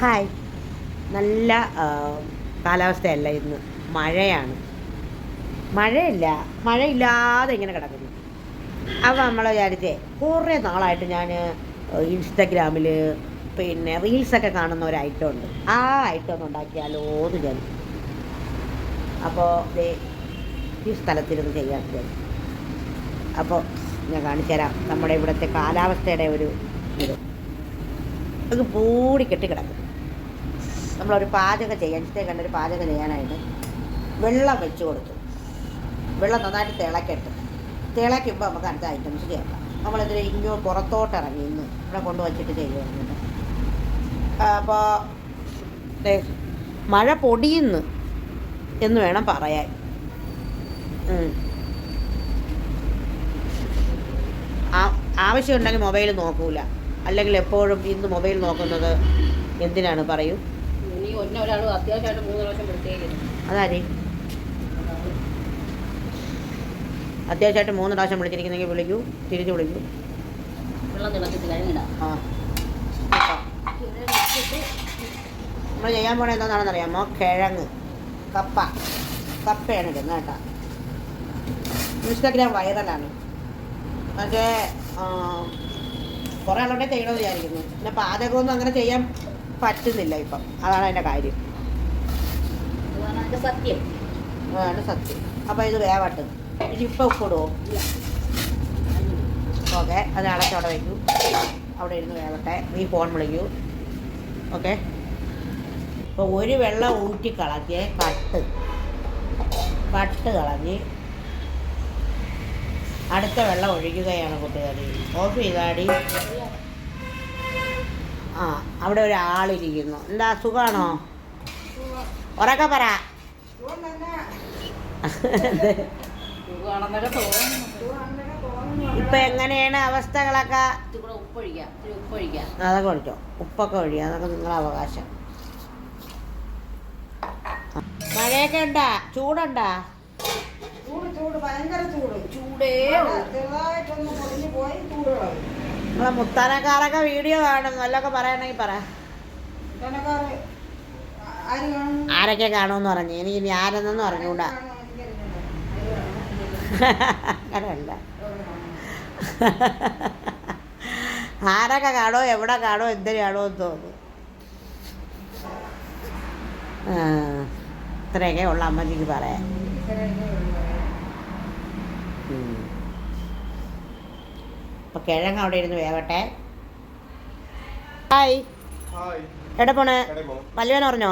Hi. നല്ല കാലാവസ്ഥയല്ല ഇന്ന്. മഴയാണ്. മഴയില്ല. മഴയില്ലാതെ ഇങ്ങനെ കിടക്കുന്നു. അപ്പോൾ നമ്മൾ വിചാരിച്ചേ കുറേ നാളായിട്ട് ഞാൻ ഇൻസ്റ്റഗ്രാമിൽ പിന്നെ റീൽസൊക്കെ കാണുന്ന ഒരു ഐറ്റം ഉണ്ട്. ആ ഐറ്റം ഒന്ന് ഉണ്ടാക്കിയാലോ എന്ന് ഞാൻ അപ്പോൾ ഈ സ്ഥലത്തിരുന്ന് ചെയ്യാൻ അപ്പോൾ ഞാൻ കാണിച്ചു തരാം നമ്മുടെ ഇവിടുത്തെ കാലാവസ്ഥയുടെ ഒരു ഇത്. അത് പൂടി കെട്ടിക്കിടക്കും നമ്മളൊരു പാചകം ചെയ്യാൻ ഇഷ്ടം കണ്ടൊരു പാചകം ചെയ്യാനായിട്ട് വെള്ളം വെച്ച് കൊടുത്തു. വെള്ളം നന്നായിട്ട് തിളക്കട്ടെ. തിളയ്ക്കുമ്പോൾ നമുക്ക് അടുത്ത ഐറ്റംസ് ചേർക്കാം. നമ്മളിതിൽ ഇങ്ങോ പുറത്തോട്ട് ഇറങ്ങി ഇന്ന് ഇവിടെ കൊണ്ടുവച്ചിട്ട് ചെയ്യുന്നുണ്ട് അപ്പോൾ മഴ പൊടിയുന്നു എന്ന് വേണം പറയാൻ. ആവശ്യമുണ്ടെങ്കിൽ മൊബൈൽ നോക്കൂല. അല്ലെങ്കിൽ എപ്പോഴും ഇന്ന് മൊബൈൽ നോക്കുന്നത് എന്തിനാണ് പറയൂ? ഒരാൾ അത്യാവശ്യമായിട്ട് മൂന്ന് പ്രാവശ്യം വിളിച്ചേക്കും അതാരേ? അത്യാവശ്യമായിട്ട് മൂന്ന് പ്രാവശ്യം വിളിച്ചിരിക്കുന്നെങ്കിൽ വിളിക്കൂ തിരിച്ച് വിളിക്കൂ. വെള്ളം തിളച്ചിട്ട് കഴിഞ്ഞിടാം ആ. നമ്മൾ ചെയ്യാൻ പോണ എന്താണെന്ന് അറിയാമോ കിഴങ്ങ് കപ്പ. കപ്പയാണ് ഇടുന്നത് കേട്ടോ ഇൻസ്റ്റാഗ്രാം വൈറലാണ്. പക്ഷേ കുറേ ആളോടെ ചെയ്യണമെന്ന് വിചാരിക്കുന്നു. പിന്നെ പാചകമൊന്നും അങ്ങനെ ചെയ്യാൻ പറ്റുന്നില്ല ഇപ്പം. അതാണ് അതിന്റെ കാര്യം. സത്യം. അതാണ് സത്യം. അപ്പോൾ ഇത് വേവട്ട്. ഇനി ഇപ്പം ഉപ്പിടുമോ ഓക്കെ അത് അടച്ചവിടെ വയ്ക്കൂ അവിടെ ഇരുന്ന് വേവട്ടെ. നീ ഫോൺ വിളിക്കൂ. ഓക്കെ? അപ്പോൾ ഒരു വെള്ളം ഊറ്റി കളഞ്ഞ് കട്ട്. കട്ട് കളഞ്ഞ് അടുത്ത വെള്ളം ഒഴിക്കുകയാണ് കൂട്ടുകാരി. ഓഫ് ചെയ്താടി. ആ അവിടെ ഒരാളിരിക്കുന്നു. എന്താ സുഖാണോ? ഉറക്ക പറ. ഇപ്പൊ എങ്ങനെയാണ് അവസ്ഥകളൊക്കെ? അതൊക്കെ ഒഴിച്ചോ. ഉപ്പൊക്കെ ഒഴിക്കുക അതൊക്കെ നിങ്ങളെ അവകാശം. മഴയൊക്കെ ഉണ്ടാ? ചൂടുണ്ടാ? ചൂട് ചൂട്. ഭയങ്കര ചൂട്. ചൂടേ. ചെറുതായിട്ടൊന്ന് പൊടിഞ്ഞു പോയി ചൂട് നമ്മളെ മുത്താനക്കാരൊക്കെ വീഡിയോ കാണും. നല്ലൊക്കെ പറയണമെങ്കിൽ പറ. ആരൊക്കെ കാണുമെന്ന് പറഞ്ഞു. എനിക്ക് ഇനി ആരെന്നൊന്നും പറഞ്ഞുകൂടാ? അങ്ങനെയല്ല. ആരൊക്കെ കാണോ എവിടെ കാണോ എന്തിനാണോ എന്ന് തോന്നുന്നു ഇത്രയൊക്കെ ഉള്ള അമ്മജിക്ക് പറയാം ഇത്രയൊക്കെ ഉള്ളൂ. ഉം. അപ്പൊ കിഴങ്ങ് അവിടെ ഇരുന്ന് വേവട്ടെ. ഹായ് എവിടെ പോണ്? വല്ലുവൻ പറഞ്ഞോ?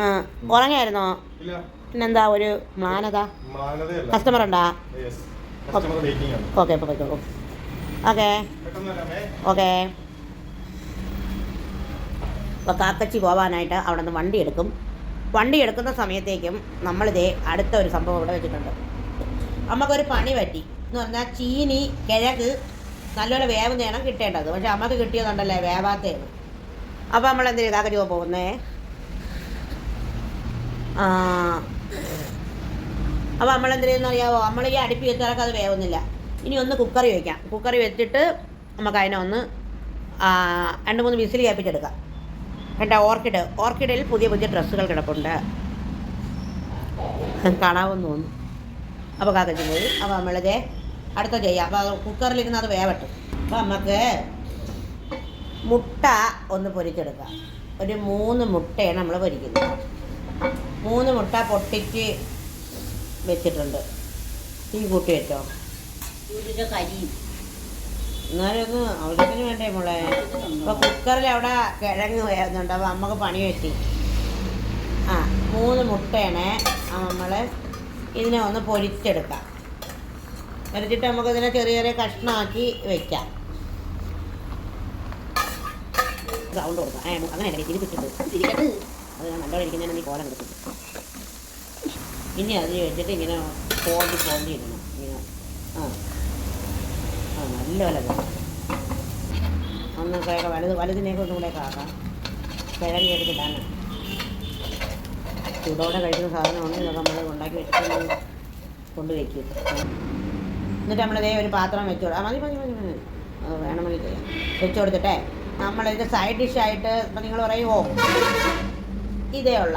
ആ ഉറങ്ങായിരുന്നോ? പിന്നെന്താ ഒരു മ്ലാനത കസ്റ്റമർ ഉണ്ടാ? ഓക്കെ ഓക്കെ ഓക്കെ അപ്പോൾ കാക്കച്ചി പോവാനായിട്ട് അവിടെ നിന്ന് വണ്ടി എടുക്കും. വണ്ടി എടുക്കുന്ന സമയത്തേക്കും നമ്മളിതേ അടുത്ത ഒരു സംഭവം ഇവിടെ വെച്ചിട്ടുണ്ട്. നമുക്കൊരു പണി പറ്റി. എന്ന് പറഞ്ഞാൽ ചീനി കിഴക്ക് നല്ലപോലെ വേവുന്നതാണ് കിട്ടേണ്ടത്. പക്ഷെ അമ്മയ്ക്ക് കിട്ടിയതുണ്ടല്ലേ വേവാത്തതാണ് അപ്പോൾ നമ്മൾ എന്തിനാ പോകാൻ പോകുന്നേ. ആ. അപ്പോൾ നമ്മൾ എന്തിനാന്ന് അറിയാവോ നമ്മൾ ഈ അടുപ്പി വെച്ചാലൊക്കെ അത് വേവുന്നില്ല. ഇനി ഒന്ന് കുക്കറി വയ്ക്കാം കുക്കറി വെച്ചിട്ട് നമുക്ക് അതിനെ ഒന്ന് രണ്ട് മൂന്ന് വിസിൽ കേൾപ്പിച്ചെടുക്കാം. കണ്ട ഓർക്കിഡ്. ഓർക്കിഡിൽ പുതിയ പുതിയ ഡ്രസ്സുകൾ കിടപ്പുണ്ട്. കാണാമെന്ന് തോന്നുന്നു. അപ്പോൾ കാക്കച്ചി പോയി. അപ്പോൾ നമ്മളിത് അടുത്ത ചെയ്യാം. അപ്പോൾ കുക്കറിലിരുന്ന് അത് വേവട്ടെ. അപ്പോൾ നമുക്ക് മുട്ട ഒന്ന് പൊരിച്ചെടുക്കാം. ഒരു മൂന്ന് മുട്ടയാണ് നമ്മൾ പൊരിക്കുന്നത്. മൂന്ന് മുട്ട പൊട്ടിച്ച് വെച്ചിട്ടുണ്ട്. തീ കൂട്ടി വെച്ചോ. കരിയും. എന്നാലും ഒന്ന് ആവശ്യത്തിന് വേണ്ടേ മോളെ? അപ്പോൾ കുക്കറിൽ അവിടെ കിഴങ്ങ് വേകുന്നുണ്ട് അപ്പോൾ നമുക്ക് പണി വെച്ചി ആ മൂന്ന് മുട്ടയാണ്. നമ്മൾ ഇതിനെ ഒന്ന് പൊരിച്ചെടുക്കാം. പൊരിച്ചിട്ട് നമുക്ക് ഇതിനെ ചെറിയ ചെറിയ കഷ്ണമാക്കി വെക്കാം. സൗണ്ട് കൊടുക്കാം. ഏ അങ്ങനെ തിരി കിട്ടുന്നത് തിരിക്കട്ട്. അത് നല്ലോണം ഇരിക്കുന്നതിന് നീ കോലം കൊടുക്കും ഇനി അതിന് വെച്ചിട്ട് ഇങ്ങനെ പോണ്ടി പോണ്ടി ഇടണം ഇങ്ങനെ. ആ. ആ നല്ല വില ഒന്നൊക്കെ വലുത് വലുതിനെയൊക്കെ ഒന്നും കൂടെ ആക്കാം. കിഴങ്ങി എടുത്തിട്ടാണ് ചൂടോടെ കഴിക്കുന്ന സാധനമാണ് ഇതൊക്കെ നമ്മൾ ഉണ്ടാക്കി വെച്ചിട്ട് കൊണ്ടുവയ്ക്കും എന്നിട്ട് നമ്മളിതേ ഒരു പാത്രം വെച്ചു കൊടുക്കാം മതി മതി മതി മതി. അത് വേണമെങ്കിൽ ചെയ്യാം വെച്ചു കൊടുത്തിട്ടേ. നമ്മളിത് സൈഡ് ഡിഷായിട്ട് ഇപ്പം നിങ്ങൾ പറയുമോ ഇതേ ഉള്ള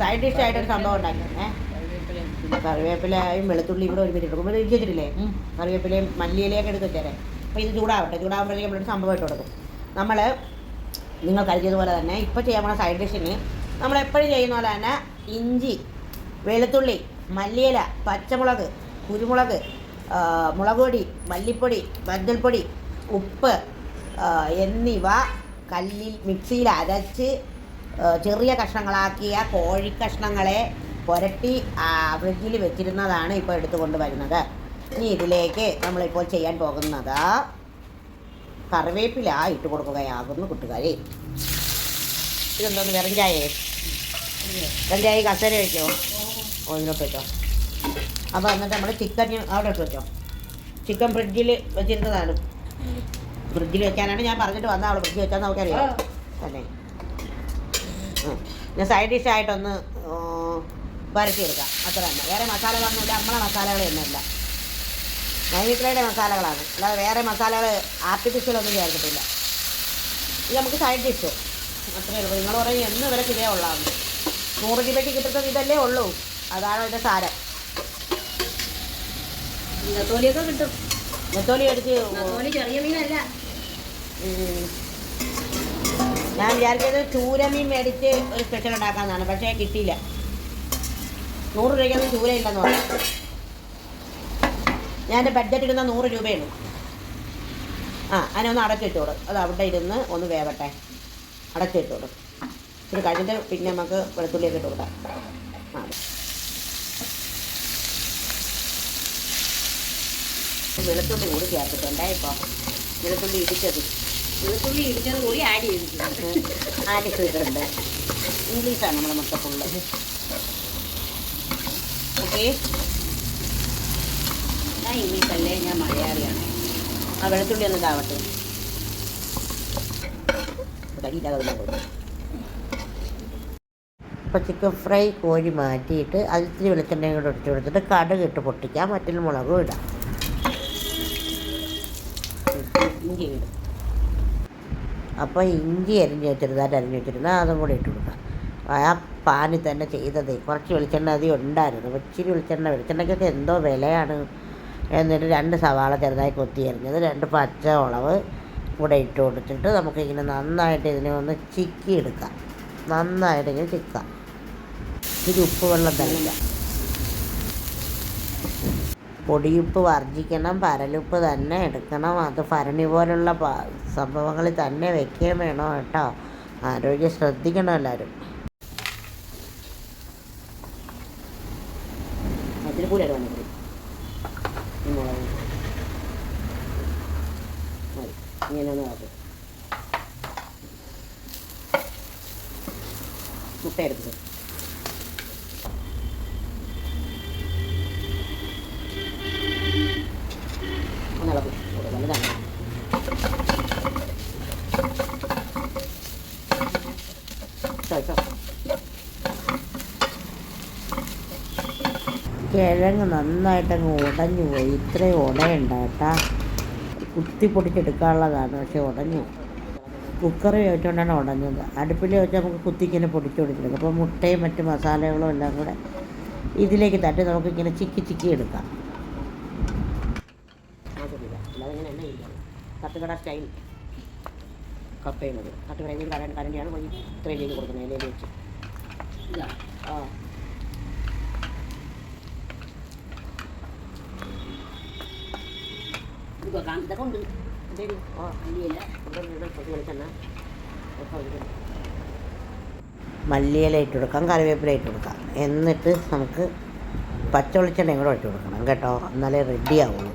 സൈഡ് ഡിഷായിട്ടൊരു സംഭവം ഉണ്ടാക്കിയിരുന്നേ കറിവേപ്പിലയും വെളുത്തുള്ളി ഇവിടെ ഒരു മിനിറ്റ് എടുക്കും ഇരിക്കി വെച്ചിട്ടില്ലേ? കറിവേപ്പിലയും മല്ലിയിലയൊക്കെ എടുത്ത് വെച്ചേരെ. അപ്പോൾ ഇത് ചൂടാവട്ടെ. ചൂടാവുമ്പോഴേക്കും നമ്മളൊരു സംഭവം ഇട്ട് കൊടുക്കും. നമ്മൾ നിങ്ങൾ കരുതിയതുപോലെ തന്നെ ഇപ്പോൾ ചെയ്യാൻ പോണ സൈഡ് ഡിഷിന് നമ്മൾ എപ്പോഴും ചെയ്യുന്ന പോലെ തന്നെ ഇഞ്ചി വെളുത്തുള്ളി മല്ലിയില പച്ചമുളക് കുരുമുളക് ആ, മുളക് പൊടി മല്ലിപ്പൊടി മഞ്ഞൾപ്പൊടി ഉപ്പ് എന്നിവ കല്ലിൽ മിക്സിയിൽ അരച്ച് ചെറിയ കഷ്ണങ്ങളാക്കിയ കോഴിക്കഷ്ണങ്ങളെ പുരട്ടി ഫ്രിഡ്ജിൽ വെച്ചിരുന്നതാണ് ഇപ്പോൾ എടുത്തുകൊണ്ട് വരുന്നത്. ഇനി ഇതിലേക്ക് നമ്മളിപ്പോൾ ചെയ്യാൻ പോകുന്നത് കറിവേപ്പില ഇട്ട് കൊടുക്കുകയാകുന്നു കൂട്ടുകാരി. ഇതെന്തോന്ന് വെറും ചായേ വെറും ചായ കസേര കഴിക്കോ ഓ ഇതിലോട്ട് വെച്ചോ. അപ്പോൾ എന്നിട്ട് നമ്മൾ ചിക്കൻ അവിടെ ഇട്ട് വെച്ചോ. ചിക്കൻ ഫ്രിഡ്ജിൽ വെച്ചിരുന്നതാണ് ഫ്രിഡ്ജിൽ വെക്കാനാണ് ഞാൻ പറഞ്ഞിട്ട് വന്ന അവൾ ഫ്രിഡ്ജിൽ വെച്ചാൽ നമുക്കറിയാം. അല്ലേ? ഞാൻ സൈഡ് ഡിഷായിട്ടൊന്ന് വരട്ടിയെടുക്കാം അത്ര തന്നെ. വേറെ മസാലകളൊന്നുമില്ല നമ്മളെ മസാലകൾ തന്നെയല്ല. നൈമിത്രയുടെ മസാലകളാണ്. അല്ലാതെ വേറെ മസാലകൾ ആർട്ടിഫിഷ്യലൊന്നും ചേർത്തിട്ടില്ല. ഇത് നമുക്ക് സൈഡ് ഡിഷ് അത്രയേ ഉള്ളൂ. നിങ്ങൾ പറയും എന്ന് വരെ ഇതേ ഉള്ളതാണ് നൂറ് രൂപയ്ക്ക് കിട്ടുന്നത് ഇതല്ലേ ഉള്ളൂ. അതാണ് അതിന്റെ സാരം. നെത്തോലിയൊക്കെ കിട്ടും. നെത്തോലി അടിച്ച് നെത്തോലി ചെറിയ മീനല്ല. ഞാൻ വിചാരിച്ചത് ചൂരമീൻ മേടിച്ച് ഒരു സ്പെഷ്യൽ ഉണ്ടാക്കാമെന്നാണ് പക്ഷേ കിട്ടിയില്ല. നൂറ് രൂപയ്ക്കൊന്നും ചൂര ഇല്ലെന്ന് പറഞ്ഞു. ഞാൻ എന്റെ ബഡ്ജറ്റ് ഇടുന്ന നൂറ് രൂപയുള്ളൂ ആ അതിനൊന്ന് അടച്ചിട്ടോട് അത് അവിടെ ഇരുന്ന് ഒന്ന് വേവട്ടെ. അടച്ചിട്ടോട് ഇത് കഴിഞ്ഞിട്ട് പിന്നെ നമുക്ക് വെളുത്തുള്ളിയൊക്കെ ഇട്ട് കൊടുക്കാം. ആ വെളുത്തുള്ളി കൂടി ചേർത്തിട്ടുണ്ടേ ഇപ്പോൾ വെളുത്തുള്ളി ഇടിച്ചത്. വെളുത്തുള്ളി ഇടിച്ചത് കൂടി ആഡ് ചെയ്തിട്ടുണ്ട്. ആഡ് ചെയ്തിട്ടുണ്ട്. ഇംഗ്ലീഷാണ് നമ്മുടെ മൊത്തം ഫുള്ള് ഓക്കെ ഞാൻ ഇംഗ്ലീഷല്ലേ ഞാൻ മലയാളിയാണ്. ആ വെളുത്തുള്ളി ഒന്ന് ഇതാവട്ടെ. ഇപ്പോൾ ചിക്കൻ ഫ്രൈ കോഴി മാറ്റിയിട്ട് അതിൽ ഇത്തിരി കൂടെ ഇട്ട് കൊടുത്തിട്ട് കടുക് ഇട്ട് പൊട്ടിക്കാം. മറ്റൊരു മുളകും ഇടാം. ഇഞ്ചി ഇടും അപ്പോൾ ഇഞ്ചി അരിഞ്ഞ് വെച്ചിരുന്നാൽ അരിഞ്ഞ് വെച്ചിരുന്നാൽ അതും കൂടി ഇട്ട് കൊടുക്കാം ആ പാനിൽ തന്നെ ചെയ്തതേ. കുറച്ച് വെളിച്ചെണ്ണ അധികം ഉണ്ടായിരുന്നു. ഇച്ചിരി വെളിച്ചെണ്ണ വെളിച്ചെണ്ണയ്ക്കൊക്കെ എന്തോ വിലയാണ് എന്നിട്ട് രണ്ട് സവാള ചെറുതായി കൊത്തി അരിഞ്ഞത് രണ്ട് പച്ച ഉളവ് കൂടെ ഇട്ട് കൊടുത്തിട്ട് നമുക്കിങ്ങനെ നന്നായിട്ട് ഇതിനെ ഒന്ന് ചിക്കി എടുക്കാം നന്നായിട്ട് ഇങ്ങനെ ചിക്കാം. ഇത് ഉപ്പ് വെള്ളം തരില്ല പൊടിയുപ്പ് വർജിക്കണം പരലുപ്പ് തന്നെ എടുക്കണം. അത് ഭരണി പോലുള്ള സംഭവങ്ങളിൽ തന്നെ വെക്കുകയും വേണം കേട്ടോ. ആരോഗ്യം ശ്രദ്ധിക്കണം എല്ലാവരും. അതിൽ വന്നത് ഇങ്ങനെ മുട്ട കിഴങ്ങ് നന്നായിട്ടങ്ങ് ഉടഞ്ഞു പോയി. ഇത്രയും ഉടയുണ്ട് കേട്ടാ. കുത്തി പൊടിച്ചെടുക്കാനുള്ളതാണ് പക്ഷെ ഉടഞ്ഞു കുക്കറിൽ വെച്ചുകൊണ്ടാണ് ഉടഞ്ഞത്. അടുപ്പിൽ വെച്ച് നമുക്ക് കുത്തിക്കിങ്ങനെ പൊടിച്ച് പൊടിച്ചെടുക്കാം അപ്പോൾ മുട്ടയും മറ്റു മസാലകളും എല്ലാം കൂടെ ഇതിലേക്ക് തട്ടി നമുക്കിങ്ങനെ ചിക്കി ചിക്കി എടുക്കാം. കപ്പയുന്നത് സ്റ്റൈൽ. കപ്പയും മതി. തട്ടുകടയിൽ നിന്ന് കരണ്ട് കരണ്ടിയാണ് ഇത്രയും ചെയ്ത് കൊടുക്കുന്നത്. ഇതിലേക്ക് വെച്ച്. ആ. ഇതൊക്കെ കാ- ഇതൊക്കെ ഉണ്ട് മല്ലിയില ഇട്ട് കൊടുക്കാം കറിവേപ്പില ഇട്ട് കൊടുക്കാം. എന്നിട്ട് നമുക്ക് പച്ച വെളിച്ചെണ്ണയും കൂടെ ഇട്ട് കൊടുക്കണം കേട്ടോ. എന്നാലേ റെഡി ആവുള്ളൂ.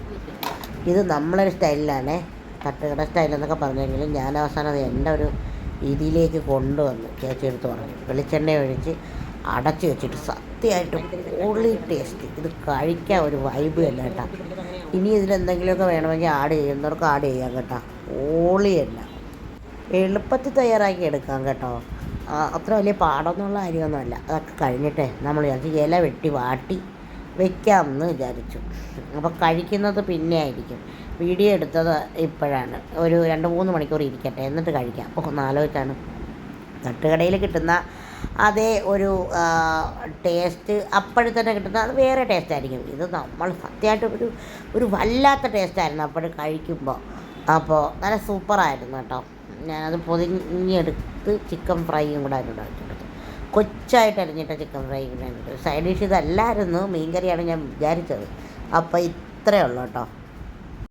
ഇത് നമ്മളൊരു സ്റ്റൈലിലാണേ തട്ടുകട സ്റ്റൈലെന്നൊക്കെ പറഞ്ഞെങ്കിലും ഞാൻ അവസാനം അത് എന്റെ ഒരു രീതിയിലേക്ക് കൊണ്ടുവന്നു. ചേച്ചി എടുത്ത് പറഞ്ഞു. വെളിച്ചെണ്ണ ഒഴിച്ച് അടച്ചു വെച്ചിട്ട് സത്യമായിട്ട് ഉള്ളി ടേസ്റ്റ് ഇത് കഴിക്കാൻ ഒരു വൈബ് അല്ല കേട്ടോ. ഇനി ഇതിലെന്തെങ്കിലുമൊക്കെ വേണമെങ്കിൽ ആഡ് ചെയ്യുന്നവർക്ക് ആഡ് ചെയ്യാം കേട്ടോ. ഓളിയല്ല എളുപ്പത്തിൽ തയ്യാറാക്കി എടുക്കാം കേട്ടോ. അത്ര വലിയ പാടൊന്നുള്ള കാര്യമൊന്നുമല്ല. അതൊക്കെ കഴിഞ്ഞിട്ടേ നമ്മൾ വിചാരിച്ചു ഇല വെട്ടി വാട്ടി വെക്കാമെന്ന് വിചാരിച്ചു. അപ്പോൾ കഴിക്കുന്നത് പിന്നെ ആയിരിക്കും. വീഡിയോ എടുത്തത് ഇപ്പോഴാണ്. ഒരു രണ്ട് മൂന്ന് മണിക്കൂർ ഇരിക്കട്ടെ. എന്നിട്ട് കഴിക്കാം. അപ്പോൾ ഒന്ന് ആലോചിച്ചാണ്. തട്ടുകടയിൽ കിട്ടുന്ന അതേ ഒരു ടേസ്റ്റ് അപ്പോഴും തന്നെ കിട്ടുന്ന അത് വേറെ ടേസ്റ്റ് ആയിരിക്കും. ഇത് നമ്മൾ സത്യമായിട്ട് ഒരു ഒരു വല്ലാത്ത ടേസ്റ്റായിരുന്നു അപ്പോഴും കഴിക്കുമ്പോൾ അപ്പോൾ നല്ല സൂപ്പറായിരുന്നു കേട്ടോ. ഞാനത് പൊതിഞ്ഞെടുത്ത് ചിക്കൻ ഫ്രൈയും കൂടെ അതിനോട് വെച്ചെടുത്തു കൊച്ചായിട്ട് അരിഞ്ഞിട്ട ചിക്കൻ ഫ്രൈ കൂടെ സൈഡ് ഡിഷ് ഇതല്ലായിരുന്നു. മീൻകറിയാണ് ഞാൻ വിചാരിച്ചത്. അപ്പോൾ ഇത്രയേ ഉള്ളൂ കേട്ടോ.